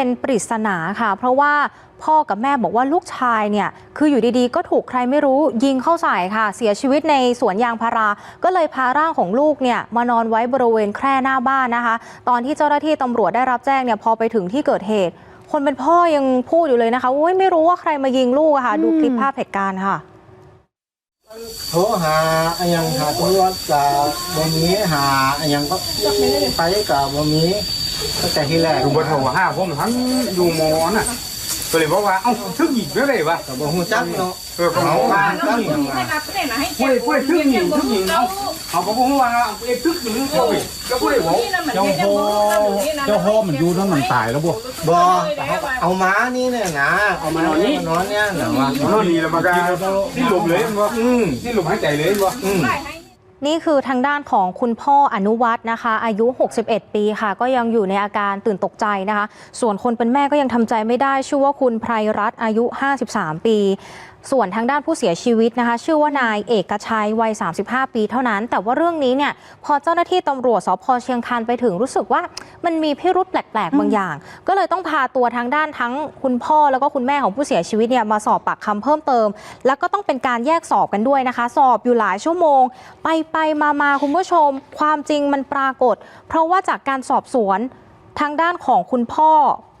เป็นปริศนาค่ะ เพราะว่าพ่อกับแม่บอกว่าลูกชายเนี่ยคืออยู่ดีๆ ก็ถูกใครไม่รู้ยิงเข้าใส่ค่ะ เสียชีวิตในสวนยางพารา ก็เลยพาร่างของลูกเนี่ยมานอนไว้บริเวณแคร่หน้าบ้านนะคะ ตอนที่เจ้าหน้าที่ตำรวจได้รับแจ้งเนี่ยพอไปถึงที่เกิดเหตุ คนเป็นพ่อยังพูดอยู่เลยนะคะว่าไม่รู้ว่าใครมายิงลูกอะค่ะ ดูคลิปภาพเหตุการณ์ค่ะโทรหาอันยังหาตำรวจกับบ่มีหาอันยังก็ไปกับบ่มี ตั้งแต่ที่แรกอยู่บนหัวห้าผมทั้งอยู่มอน่ะก็เลยบอกว่าเอ้าทึกหยิบได้เลยวะก็บ่ฮู้จักเนาะเออเขาบอกว่าทึกหยิบพูดพูดทึกหยิบทึกหยิบเนาะเขาบอกว่าเอ้ทึกหยิบเขาไปก็พูดเลยว่าเจ้าโฮเจ้าโฮมันอยู่นั่นมันตายแล้วบ่บ่เอาม้านี่เนี่ยนะเอาม้านอนนอนเนี่ยนะว่ามันดีแล้วมันก็ที่หลบเลยมั้งอืมที่หลบหายใจเลยมั้งอืม นี่คือทางด้านของคุณพ่ออนุวัฒน์นะคะ อายุ 61 ปีค่ะ ก็ยังอยู่ในอาการตื่นตกใจนะคะ ส่วนคนเป็นแม่ก็ยังทำใจไม่ได้ ชื่อว่าคุณไพรรัตน์อายุ 53 ปีส่วนทางด้านผู้เสียชีวิตนะคะ ชื่อว่านายเอกชัยวัย 35 ปีเท่านั้น แต่ว่าเรื่องนี้เนี่ยพอเจ้าหน้าที่ตำรวจสพเชียงคานไปถึงรู้สึกว่ามันมีพิรุษแปลก ๆ บางอย่าง ก็เลยต้องพาตัวทางด้านทั้งคุณพ่อแล้วก็คุณแม่ของผู้เสียชีวิตเนี่ยมาสอบปากคำเพิ่มเติม แล้วก็ต้องเป็นการแยกสอบกันด้วยนะคะ สอบอยู่หลายชั่วโมง ไปไปมามาคุณผู้ชม ความจริงมันปรากฏ เพราะว่าจากการสอบสวนทางด้านของคุณพ่อ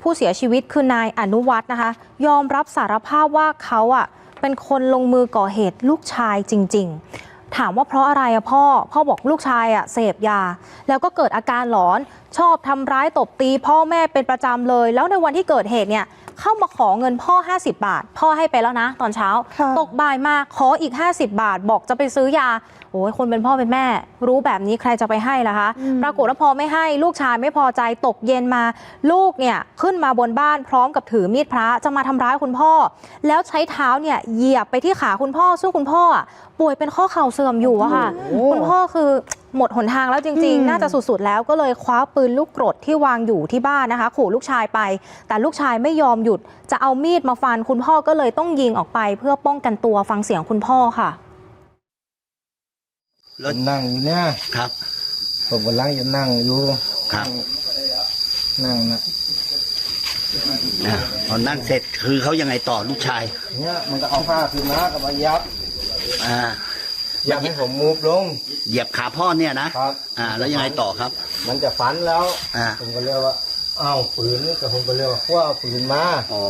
ผู้เสียชีวิตคือนายอนุวัฒน์นะคะ ยอมรับสารภาพว่าเขาอะ เป็นคนลงมือก่อเหตุลูกชายจริง ๆ ถามว่าเพราะอะไรอะพ่อ พ่อบอกลูกชายอะเสพยา แล้วก็เกิดอาการหลอน ชอบทำร้ายตบตี พ่อแม่เป็นประจำเลย แล้วในวันที่เกิดเหตุเนี่ย เข้ามาขอเงินพ่อ 50 บาท พ่อให้ไปแล้วนะ ตอนเช้า ค่ะ ตกบ่ายมาขออีก 50 บาท บอกจะไปซื้อยาโอ้ยคนเป็นพ่อเป็นแม่ รู้แบบนี้ใครจะไปให้ล่ะคะ ปรากฏว่าพอไม่ให้ลูกชายไม่พอใจตกเย็นมา ลูกเนี่ยขึ้นมาบนบ้านพร้อมกับถือมีดพระจะมาทำร้ายคุณพ่อ แล้วใช้เท้าเนี่ยเหยียบไปที่ขาคุณพ่อซึ่งคุณพ่ออะป่วยเป็นข้อเข่าเสื่อมอยู่อะค่ะ คุณพ่อคือ หมดหนทางแล้วจริงอืมๆน่าจะสุดๆแล้วก็เลยคว้าปืนลูกกรดที่วางอยู่ที่บ้านนะคะ ขู่ลูกชายไป แต่ลูกชายไม่ยอมหยุดจะเอามีดมาฟันคุณพ่อก็เลยต้องยิงออกไป เพื่อป้องกันตัวฟังเสียงคุณพ่อค่ะแล้วนั่งอยู่เนี่ยครับ ผมกำลังจะนั่งอยู่ครับ นั่งนะนะพอนั่งเสร็จคือเขายังไงต่อลูกชายเนี่ยมันก็เอาผ้าขึ้นมากับมายับอ่า ยับให้ผมมูฟลง เหยียบขาพ่อเนี่ยนะครับ อ่า แล้วยังไงต่อครับ มันจะฟันแล้ว อ่า ผมก็เรียกว่าอ้าวปืนนี่ก็ผมก็เรียกว่าว่าเอาปืนมา อ๋อ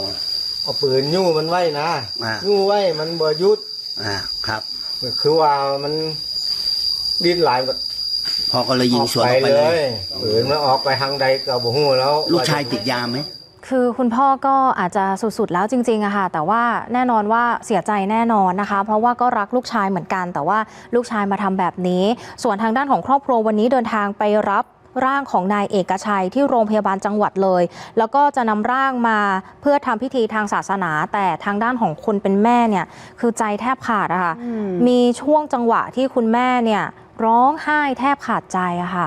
เอาปืนยู่มันไว้นะอ่ายู่ยู่ไว้มันบ่หยุดอ่า ครับ คือว่ามันดิ้นหลายแบบพ่อก็เลยยิงสวนออกไปเลยปืนมันออกไปทางใดก็บ่ฮู้แล้ว ลูกชายติดยาไหม คือคุณพ่อก็อาจจะสุดๆแล้วจริงๆอะค่ะ แต่ว่าแน่นอนว่าเสียใจแน่นอนนะคะ เพราะว่าก็รักลูกชายเหมือนกัน แต่ว่าลูกชายมาทำแบบนี้ ส่วนทางด้านของครอบครัววันนี้เดินทางไปรับร่างของนายเอกชัยที่โรงพยาบาลจังหวัดเลย แล้วก็จะนำร่างมาเพื่อทำพิธีทางศาสนา แต่ทางด้านของคนเป็นแม่เนี่ยคือใจแทบขาดอะค่ะ มีช่วงจังหวะที่คุณแม่เนี่ยร้องไห้แทบขาดใจอะค่ะ